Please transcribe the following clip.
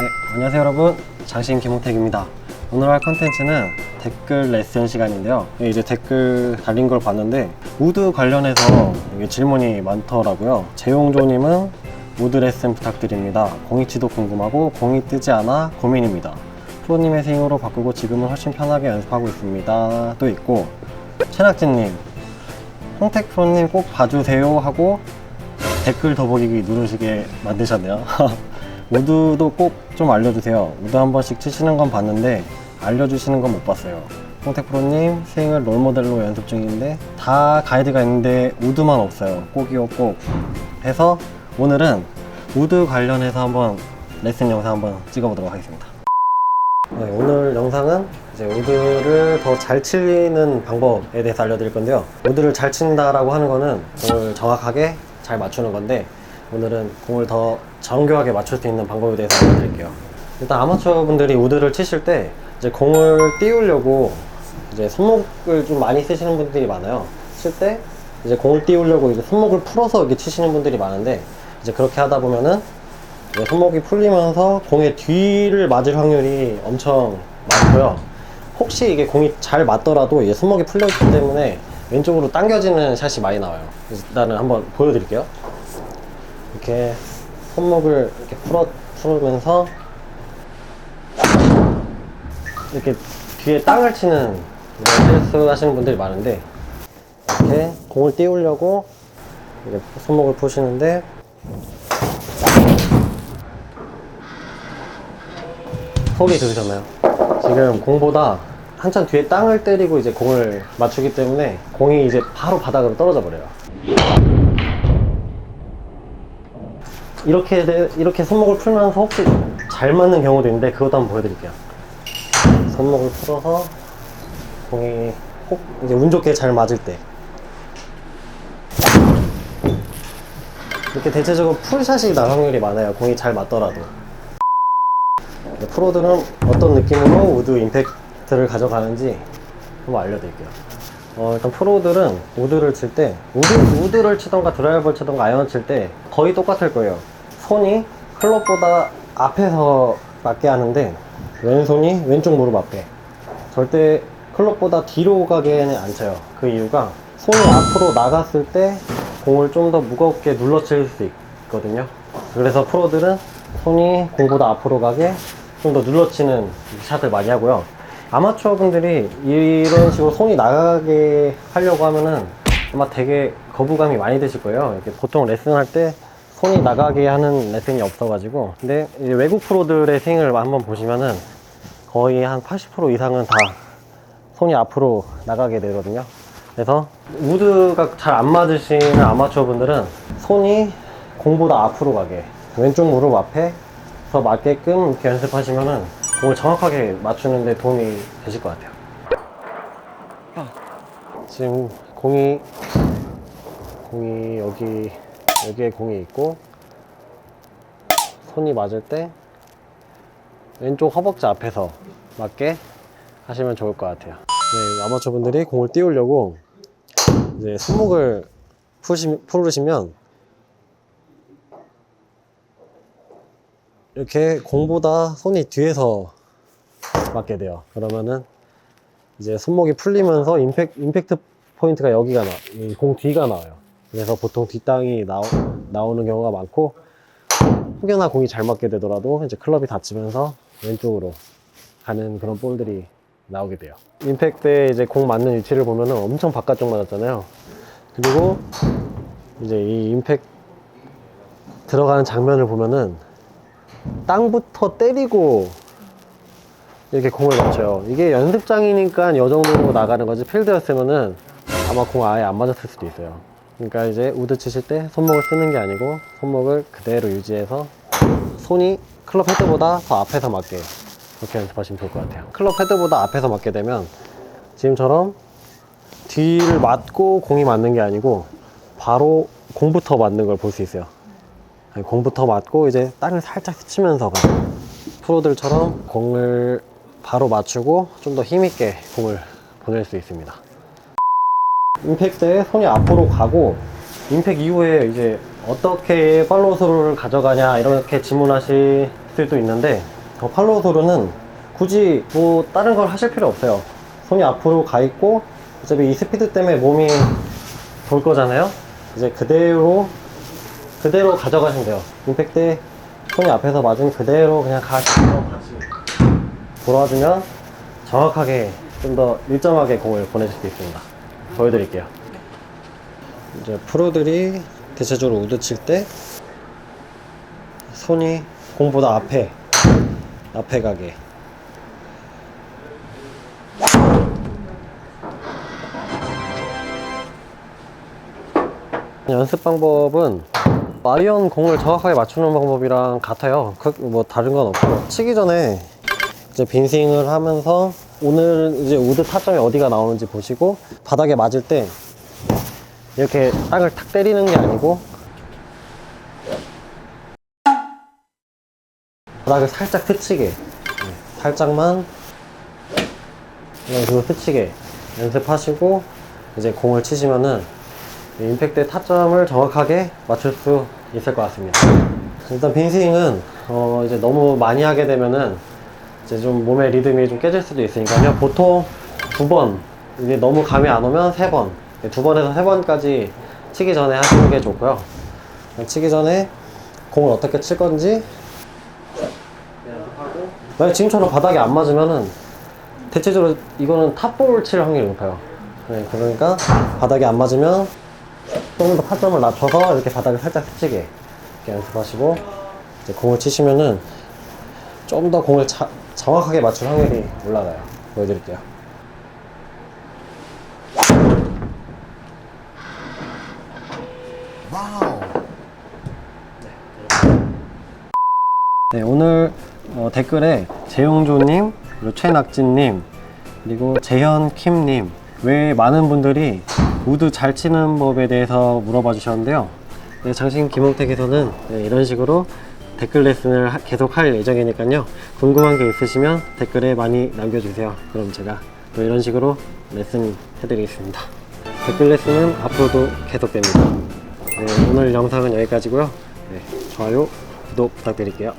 네, 안녕하세요 여러분. 장신 김홍택입니다. 오늘 할 컨텐츠는 댓글 레슨 시간인데요. 예, 이제 댓글 달린 걸 봤는데 우드 관련해서 질문이 많더라고요. 재용조님은 우드 레슨 부탁드립니다. 공이치도 궁금하고 공이 뜨지 않아 고민입니다. 프로님의 스윙으로 바꾸고 지금은 훨씬 편하게 연습하고 있습니다. 또 있고 최낙진님 홍택 프로님 꼭 봐주세요 하고 댓글 더보기기 누르시게 만드셨네요. 우드도 꼭 좀 알려주세요. 우드 한 번씩 치시는 건 봤는데 알려주시는 건 못 봤어요. 홍택 프로님 스윙을 롤모델로 연습 중인데 다 가이드가 있는데 우드만 없어요. 꼭이요 꼭. 해서 오늘은 우드 관련해서 한번 레슨 영상 한번 찍어보도록 하겠습니다. 네, 오늘 영상은 이제 우드를 더 잘 치는 방법에 대해서 알려드릴 건데요. 우드를 잘 친다라고 하는 거는 공을 정확하게 잘 맞추는 건데 오늘은 공을 더 정교하게 맞출 수 있는 방법에 대해서 알려드릴게요. 일단 아마추어 분들이 우드를 치실 때 이제 공을 띄우려고 이제 손목을 좀 많이 쓰시는 분들이 많아요. 칠 때 이제 공을 띄우려고 이제 손목을 풀어서 이렇게 치시는 분들이 많은데 이제 그렇게 하다 보면은 이제 손목이 풀리면서 공의 뒤를 맞을 확률이 엄청 많고요. 혹시 이게 공이 잘 맞더라도 이게 손목이 풀렸기 때문에 왼쪽으로 당겨지는 샷이 많이 나와요. 일단은 한번 보여드릴게요. 이렇게 손목을 이렇게 풀어, 풀으면서 이렇게 뒤에 땅을 치는 실수 하시는 분들이 많은데 이렇게 공을 띄우려고 이렇게 손목을 푸시는데 소리 들으셨나요? 지금 공보다 한참 뒤에 땅을 때리고 이제 공을 맞추기 때문에 공이 이제 바로 바닥으로 떨어져 버려요. 이렇게 돼- 이렇게 손목을 풀면서 혹시 잘 맞는 경우도 있는데 그것도 한번 보여드릴게요. 손목을 풀어서 공이 혹 이제 운 좋게 잘 맞을 때 이렇게 대체적으로 풀샷이 날 확률이 많아요. 공이 잘 맞더라도. 네, 프로들은 어떤 느낌으로 우드 임팩트를 가져가는지 한번 알려드릴게요. 어, 일단 프로들은 우드를 칠 때, 우드, 우드를 치던가 드라이버를 치던가 아이언을 칠 때 거의 똑같을 거예요. 손이 클럽보다 앞에서 맞게 하는데, 왼손이 왼쪽 무릎 앞에. 절대 클럽보다 뒤로 가게는 안 쳐요. 그 이유가 손이 앞으로 나갔을 때 공을 좀 더 무겁게 눌러칠 수 있거든요. 그래서 프로들은 손이 공보다 앞으로 가게 좀 더 눌러치는 샷을 많이 하고요. 아마추어 분들이 이런 식으로 손이 나가게 하려고 하면은 아마 되게 거부감이 많이 드실 거예요. 이렇게 보통 레슨할 때 손이 나가게 하는 레슨이 없어가지고. 근데 외국 프로들의 스윙을 한번 보시면은 거의 한 80% 이상은 다 손이 앞으로 나가게 되거든요. 그래서 우드가 잘 안 맞으시는 아마추어 분들은 손이 공보다 앞으로 가게 왼쪽 무릎 앞에서 맞게끔 이렇게 연습하시면은 공을 정확하게 맞추는데 도움이 되실 것 같아요. 지금 공이 공이 여기 여기에 공이 있고 손이 맞을 때 왼쪽 허벅지 앞에서 맞게 하시면 좋을 것 같아요. 네, 아마추어 분들이 공을 띄우려고 이제 손목을 풀으시면 이렇게 공보다 손이 뒤에서 맞게 돼요. 그러면은 이제 손목이 풀리면서 임팩, 임팩트 포인트가 여기가 나, 이공 뒤가 나와요. 그래서 보통 뒷땅이 나오, 나오는 경우가 많고 혹여나 공이 잘 맞게 되더라도 이제 클럽이 닫히면서 왼쪽으로 가는 그런 볼들이 나오게 돼요. 임팩 때 이제 공 맞는 위치를 보면은 엄청 바깥쪽 맞았잖아요. 그리고 이제 이 임팩 들어가는 장면을 보면은 땅부터 때리고 이렇게 공을 맞춰요. 이게 연습장이니까 이 정도로 나가는 거지 필드였으면은 아마 공 아예 안 맞았을 수도 있어요. 그러니까 이제 우드 치실 때 손목을 쓰는 게 아니고 손목을 그대로 유지해서 손이 클럽 헤드보다 더 앞에서 맞게 그렇게 연습하시면 좋을 것 같아요. 클럽 헤드보다 앞에서 맞게 되면 지금처럼 뒤를 맞고 공이 맞는 게 아니고 바로 공부터 맞는 걸 볼 수 있어요. 공부터 맞고 이제 땅을 살짝 스치면서 가요. 프로들처럼 공을 바로 맞추고 좀 더 힘있게 공을 보낼 수 있습니다. 임팩 때 손이 앞으로 가고 임팩 이후에 이제 어떻게 팔로우 스루를 가져가냐 이렇게 질문하실 레슨들도 있는데 어, 팔로우 소르는 굳이 뭐 다른 걸 하실 필요 없어요. 손이 앞으로 가 있고 어차피 이 스피드 때문에 몸이 돌 거잖아요. 이제 그대로 그대로 가져가시면 돼요. 임팩트 때 손이 앞에서 맞은 그대로 그냥 가시고 돌아주면 정확하게 좀 더 일정하게 공을 보내실 수 있습니다. 보여드릴게요. 이제 프로들이 대체적으로 우드 칠 때 손이 공보다 앞에 앞에 가게 연습 방법은 아이언 공을 정확하게 맞추는 방법이랑 같아요. 그, 뭐 다른 건 없고 치기 전에 이제 빈스윙을 하면서 오늘 이제 우드 타점이 어디가 나오는지 보시고 바닥에 맞을 때 이렇게 땅을 탁 때리는 게 아니고 바닥을 살짝 스치게 네, 살짝만 이런 식으로 스치게 연습하시고 이제 공을 치시면은 임팩트의 타점을 정확하게 맞출 수 있을 것 같습니다. 일단 빈스윙은 어 이제 너무 많이 하게 되면은 이제 좀 몸의 리듬이 좀 깨질 수도 있으니까요. 보통 두 번, 이게 너무 감이 안 오면 세 번, 두 번에서 세 번까지 치기 전에 하시는 게 좋고요. 치기 전에 공을 어떻게 칠 건지 만약 지금처럼 바닥에 안 맞으면은 대체적으로 이거는 탑볼 칠 확률이 높아요. 네, 그러니까 바닥에 안 맞으면 조금 더 타점을 낮춰서 이렇게 바닥을 살짝 스치게 이렇게 연습하시고 이제 공을 치시면은 좀 더 공을 자- 정확하게 맞출 확률이 올라가요. 보여드릴게요. 네, 오늘 어, 댓글에 재용조님, 그리고 최낙진님, 그리고 재현킴님 외에 많은 분들이 우드 잘 치는 법에 대해서 물어봐 주셨는데요. 네, 장신 김홍택에서는 네, 이런 식으로 댓글 레슨을 하- 계속 할 예정이니까요. 궁금한 게 있으시면 댓글에 많이 남겨주세요. 그럼 제가 또 이런 식으로 레슨 해드리겠습니다. 댓글 레슨은 앞으로도 계속됩니다. 네, 오늘 영상은 여기까지고요. 네, 좋아요, 구독 부탁드릴게요.